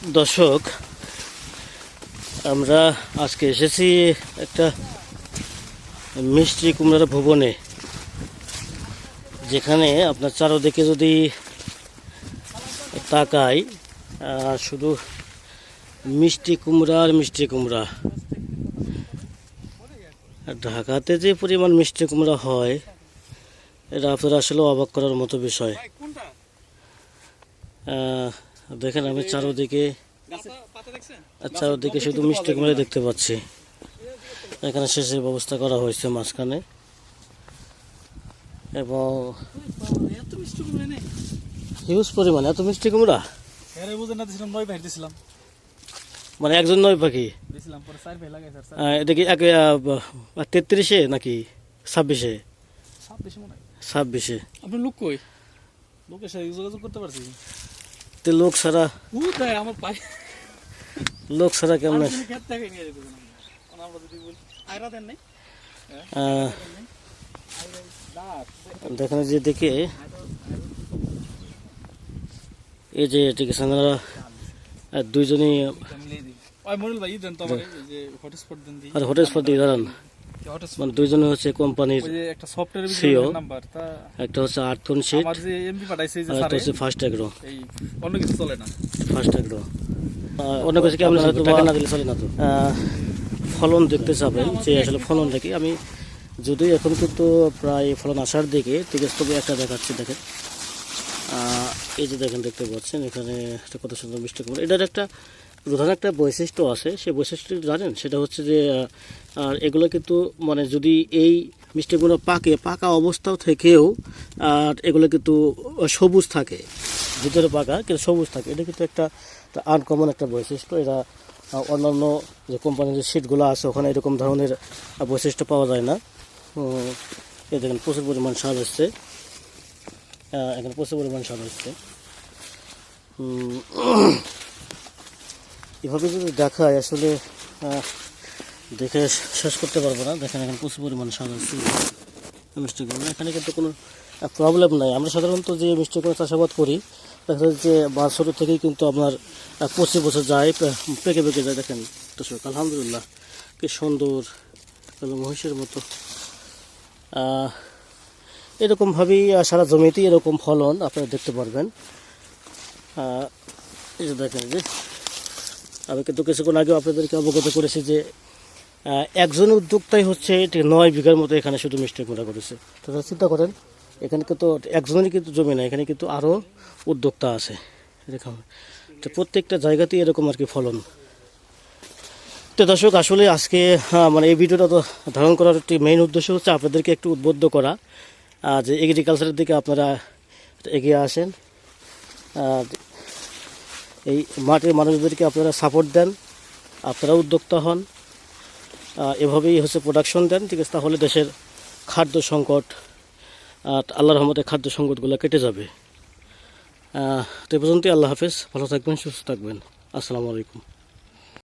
দর্শক, আমরা আজকে এসেছি একটা মিষ্টি কুমড়ার ভুবনে, যেখানে আপনার চারোদিকে যদি তাকাই শুধু মিষ্টি কুমড়া আর মিষ্টি কুমড়া। ঢাকাতে যে পরিমাণ মিষ্টি কুমড়া হয়, এটা আপনারা আসলে অবাক করার মতো বিষয়। দেখেন আমি চারোদিকে চারোদিকে শুধু মিষ্টি কুমড়া দেখতে পাচ্ছি। এখানে শেষের ব্যবস্থা করা হয়েছে মাঝখানে। এবং হিউজ পরিমাণে এত মিষ্টি কুমড়া? মানে একজন নয় পাখি এটা কি এক তেত্রিশে নাকি ছাব্বিশে? ছাব্বিশে আপনি লোক কই? লোকের সাথে যোগাযোগ করতে পারছি। তো লোক ছাড়া আমার পাই লোক ছাড়া কেমন দেখেন যে দেখে। এই যে আছে আপনারা দুইজনই আর হটস্পট দিয়ে দাঁড়ান। মানে দুইজনে হচ্ছে কোম্পানির ওই যে একটা সফটওয়্যারের CEO ভিতরে নাম্বার তা একটা হচ্ছে আর্থন শিট আমার যে এমপি পাঠাইছে এই যে আর একটা হচ্ছে ফার্স্ট এগ্রো অন্য কিছু চলে না। ফার্স্ট এগ্রো অন্য কিছু কি টাকা না দিলে চলে না তো? ফলন দেখতে চাবেন যে আসলে ফলন দেখি। আমি যদিও এখন কিন্তু প্রায় ফলন আসার দিকে ঠিক আছে তবে একটা দেখাচ্ছি দেখেন। আহ, এই যে দেখেন দেখতে পাচ্ছেন এখানে একটা কত সুন্দর মিষ্টি কুমড়া এটার একটা প্রধান একটা বৈশিষ্ট্য আছে সেই বৈশিষ্ট্য জানেন? সেটা হচ্ছে যে আর এগুলো কিন্তু মানে যদি এই মিষ্টিগুলো পাকে পাকা অবস্থাও থেকেও আর এগুলো কিন্তু সবুজ থাকে ভিতরে পাকা কিন্তু সবুজ থাকে। এটা কিন্তু একটা আনকমন একটা বৈশিষ্ট্য। এরা অন্যান্য যে কোম্পানির যে সিটগুলো আছে ওখানে এরকম ধরনের বৈশিষ্ট্য পাওয়া যায় না। এই দেখেন প্রচুর পরিমাণ স্বাদ হচ্ছে এখানে প্রচুর পরিমাণ এসছে। উম, এভাবে যদি দেখায় আসলে দেখে শেষ করতে পারব না। দেখেন, এখানে প্রচুর পরিমাণ আছে। মিষ্টিগুলো এখানে কিন্তু কোনো প্রবলেম নাই। আমরা সাধারণত যে মিষ্টিগুলো চাষাবাদ করি, দেখা যাচ্ছে যে বছর থেকেই কিন্তু আপনার পঁচিশ বছর যায় পেকে পেকে যায়। দেখেন, দর্শক, আলহামদুলিল্লাহ, কি সুন্দর এবং মহিষের মতো। এরকমভাবেই সারা জমিতেই এরকম ফলন আপনারা দেখতে পারবেন। এই যে দেখেন যে আমি কিন্তু কিছুক্ষণ আগেও আপনাদেরকে অবগত করেছি যে একজন উদ্যোক্তাই হচ্ছে এটি নয় বিঘার মতো এখানে শুধু মিষ্টি কুমড়া করেছে। তাহলে চিন্তা করেন, এখানে কিন্তু একজনেরই কিন্তু জমি না এখানে কিন্তু আরও উদ্যোক্তা আছে। এরকম। তো প্রত্যেকটা জায়গাতেই এরকম আর কি ফলন। তো দর্শক, আসলে আজকে মানে এই ভিডিওটা তো ধারণ করার একটি মেইন উদ্দেশ্য হচ্ছে আপনাদেরকে একটু উদ্বুদ্ধ করা। যে এগ্রিকালচারের দিকে আপনারা এগিয়ে আসেন। আর এই মাটির মানুষদেরকে আপনারা সাপোর্ট দেন আপনারা উদ্যোক্তা হন এভাবেই হচ্ছে প্রোডাকশন দেন, ঠিক আছে? তাহলে দেশের খাদ্য সংকট আর আল্লাহর রহমতে খাদ্য সংকটগুলো কেটে যাবে। তো এ পর্যন্তই, আল্লাহ হাফেজ। ভালো থাকবেন, সুস্থ থাকবেন। আসসালামু আলাইকুম।